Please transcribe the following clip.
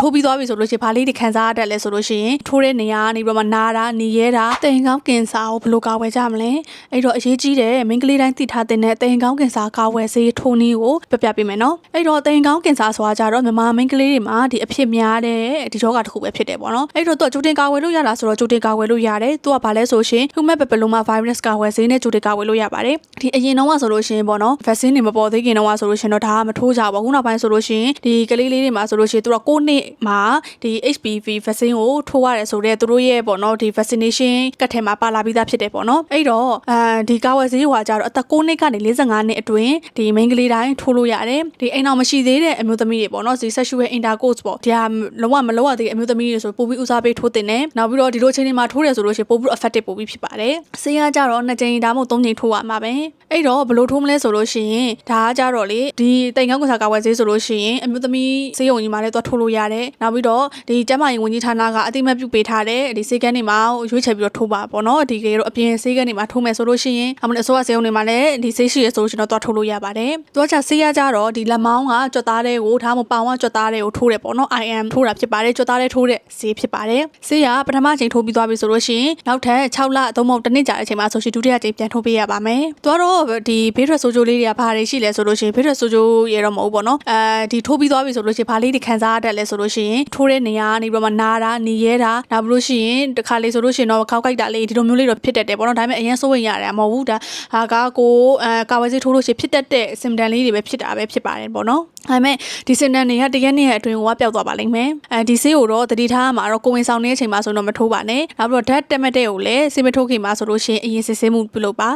ထိုးပြီးသွားပြီဆိုလို့ရှိရင်ဘာလေးတွေခံစားရတတ်လဲဆိုလို့ရှိရင်ထိုးတဲ့နေရာကနေပြီးတော့မှနာတာနေရဲတာတိမ်ကောင်းကင်ဆာကိုဘယ်လိုကာဝယ်ကြမလဲအဲ့တော့အရေးကြီးတယ်မိန်းကလေးတိုင်းသိထားတဲ့တိမ်ကောင်းကင်ဆာကာဝယ်ဆေးထိုးနည်းကိုပြပြပေးမယ်နော်အဲ့တော့တိမ်ကောင်းကင်ဆာဆိုတာကြတော့မြန်မာမိန်းကလေးတွေမှာဒီအဖြစ်များတဲ့ဒီယောဂတစ်ခုပဲဖြစ်တယ်ပေါ့နော်အဲ့တော့သူကကြိုတင်ကာဝယ်လို့ရတာဆိုတော့ကြိုတင်ကာဝယ်လို့ရတယ်သူကဘာလဲဆိုရှင် human papilloma virus ကာဝယ်ဆေးနဲ့ကြိုတင်ကာဝယ်လို့ရပါတယ်ဒီအရင်တော့ကဆိုလို့ရှိရင်ပေါ့နော် vaccine တွေမပေါ်သေးခင်တော့ကဆိုလို့ရှိရင်တော့ဒါကမထိုးကြပါဘူးခုနောက်ပိုင်းဆိုလို့ရှိရင်ဒီကလေးလေးတွေမှာဆိုလို့ရှိရင်သူက9နှစ်မှာဒီ HPV vaccine ကိုထိုးရတယ်ဆိုတော့သူတို့ရဲ့ပေါ့နော်ဒီ vaccination ကတ်ထဲမှာပါလာပြီးသားဖြစ်တယ်ပေါ့နော်အဲ့တော့အဲဒီကာဝယ်ဆေးဟွာကြတော့အသက်9နှစ်ကနေ45နှစ်အတွင်းဒီမိန်းကလေးတိုင်းထိုးလို့ရတယ်ဒီအိမ်အောင်မရှိသေးတဲ့အမျိုးသမီးတွေပေါ့နော်ဒီ sexual intercourse ပေါ့ဒီဟာလုံးဝမလုံးဝသေးတဲ့အမျိုးသမီးတွေဆိုပိုပြီးဦးစားပေးထိုးတင်တယ်နောက်ပြီးတော့ဒီလိုအချိန်တွေမှာထိုးတယ်ဆိုလို့ရှိရင်ပိုပြီး effective ပိုပြီးဖြစ်ပါတယ်ဆေးရကြတော့နှစ်ကြိမ်ဒါမှမဟုတ်သုံးကြိမ်ထိုးရမှာပဲအဲ့တော့ဘယ်လိုထိုးမလဲဆိုလို့ရှိရင်ဒါကကြတော့လေဒီတိမ်ကောင်းကစားကာဝယ်ဆေးဆိုလို့ရှိရင်အမျိုးသမီးဆေးရုံကြီးမှာလည်းသွားထိုးလို့ရတယ်နောက်ပြီးတော့ဒီကျန်းမာရေးဝန်ကြီးဌာနကအတိအမတ်ပြုပေးထားတဲ့ဒီဆေးကန်းတွေမှာရွေးချယ်ပြီးတော့ထိုးပါပေါ့နော်ဒီကေတော့အပြင်ဆေးကန်းတွေမှာထိုးမယ်ဆိုလို့ရှိရင်အမလို့အစိုးရဆေးရုံတွေမှာလည်းဒီဆေးရှိရဆိုလို့ရှိရင်တော့သွားထိုးလို့ရပါတယ်သူကကြဆေးရကြတော့ဒီလက်မောင်းကကြွက်သားတွေကိုဒါမှမဟုတ်ပေါင်ကကြွက်သားတွေကိုထိုးတယ်ပေါ့နော် IM ထိုးတာဖြစ်ပါတယ်ကြွက်သားတွေထိုးတဲ့ဆေးဖြစ်ပါတယ်ဆေးရပထမချိန်ထိုးပြီးသွားပြီဆိုလို့ရှိရင်နောက်ထပ်6လသုံးမဟုတ်တစ်နှစ်ကြာတဲ့အချိန်မှာဆိုရှင်ဒုတိယချိန်ပြန်ထိုးပေးရပါမယ်သူကတော့ဒီဘေးထွက်ဆိုးကျိုးလေးတွေကဘာတွေရှိလဲဆိုလို့ရှိရင်ဘေးထွက်ဆိုးကျိုးရေတော့မဟုတ်ဘူးပေါ့နော်အဲဒီထိုးပြီးသွားပြီဆိုလို့ရှိရင်ဘာလေးတွေခံစားရတတ်လဲဆိုလို့ရှိရင်ထိုးတဲ့နေရာကနေပြီးတော့မှနာတာနေရဲတာနောက်ပြီးလို့ရှိရင်တခါလေးဆိုလို့ရှိရင်တော့ခောက်ကိုက်တာလေးဒီလိုမျိုးလေးတော့ဖြစ်တတ်တယ်ပေါ့နော်ဒါပေမဲ့အရင်စိုးရင်ရတယ်မဟုတ်ဘူးဒါဟာကကိုအဲကာဝယ်ဆေးထိုးလို့ရှိရင်ဖြစ်တတ်တဲ့ symptom လေးတွေပဲဖြစ်တာပဲဖြစ်ပါတယ်ပေါ့နော်ဒါပေမဲ့ဒီ symptom တွေကတရက်နေ့ရဲ့အတွင်းကိုကပျောက်သွားပါလိမ့်မယ်အဲဒီဆေးကိုတော့တတိထားမှာတော့ကိုဝင်ဆောင်နေတဲ့အချိန်မှာဆိုတော့မထိုးပါနဲ့နောက်ပြီးတော့ဓာတ်တက်မက်တဲ့ကိုလည်းဆေးမထိုးခင်မှာဆိုလို့ရှိရင်အရင်စစ်ဆေးမှုပြုလုပ်ပါ